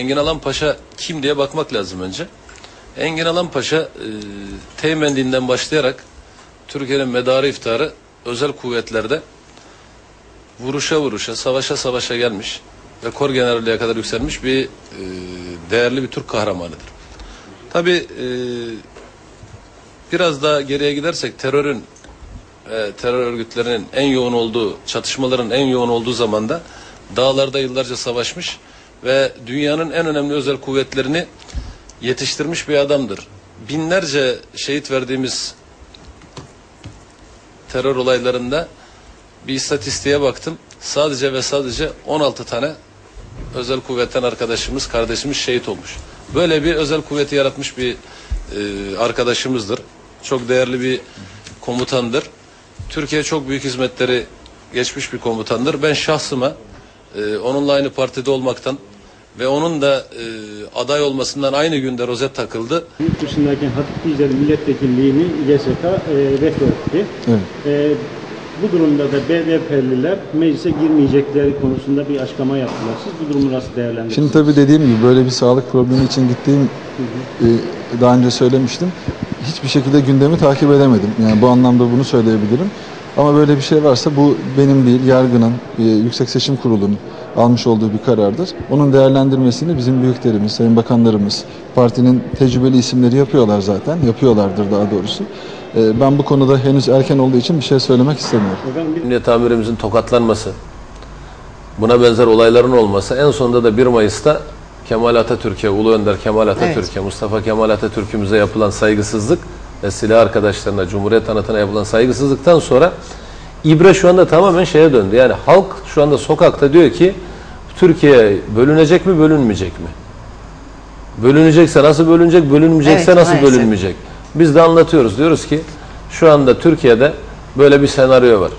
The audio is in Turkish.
Engin Alan Paşa kim diye bakmak lazım önce. Engin Alan Paşa e, Teğmenliğinden başlayarak Türkiye'nin medarı iftarı özel kuvvetlerde vuruşa vuruşa, savaşa savaşa gelmiş ve kor generalliğe kadar yükselmiş bir e, değerli bir Türk kahramanıdır. Tabi e, biraz daha geriye gidersek terörün e, terör örgütlerinin en yoğun olduğu, çatışmaların en yoğun olduğu zamanda dağlarda yıllarca savaşmış ve dünyanın en önemli özel kuvvetlerini yetiştirmiş bir adamdır. Binlerce şehit verdiğimiz terör olaylarında bir istatistiğe baktım. Sadece ve sadece 16 tane özel kuvvetten arkadaşımız, kardeşimiz şehit olmuş. Böyle bir özel kuvveti yaratmış bir e, arkadaşımızdır. Çok değerli bir komutandır. Türkiye çok büyük hizmetleri geçmiş bir komutandır. Ben şahsıma e, onunla aynı partide olmaktan ve onun da e, aday olmasından aynı günde rozet takıldı. Yurt dışındayken Hatip Dizel milletvekilliğini YSK e, veto etti. Evet. E, bu durumda da BDP'liler meclise girmeyecekleri konusunda bir açıklama yaptılar. Siz bu durumu nasıl değerlendirirsiniz? Şimdi tabii dediğim gibi böyle bir sağlık problemi için gittiğim e, daha önce söylemiştim. Hiçbir şekilde gündemi takip edemedim. Yani bu anlamda bunu söyleyebilirim. Ama böyle bir şey varsa bu benim değil, yargının, e, Yüksek Seçim Kurulu'nun almış olduğu bir karardır. Onun değerlendirmesini bizim büyüklerimiz, sayın bakanlarımız, partinin tecrübeli isimleri yapıyorlar zaten, yapıyorlardır daha doğrusu. E, ben bu konuda henüz erken olduğu için bir şey söylemek istemiyorum. Emniyet amirimizin tokatlanması, buna benzer olayların olması, en sonunda da 1 Mayıs'ta Kemal Atatürk'e, Ulu Önder Kemal Atatürk'e, Mustafa Kemal Atatürk'ümüze yapılan saygısızlık ve silah arkadaşlarına, Cumhuriyet anıtına yapılan saygısızlıktan sonra İbre şu anda tamamen şeye döndü. Yani halk şu anda sokakta diyor ki Türkiye bölünecek mi, bölünmeyecek mi? Bölünecekse nasıl bölünecek, bölünmeyecekse Evet, nasıl maalesef. bölünmeyecek? Biz de anlatıyoruz. Diyoruz ki şu anda Türkiye'de böyle bir senaryo var.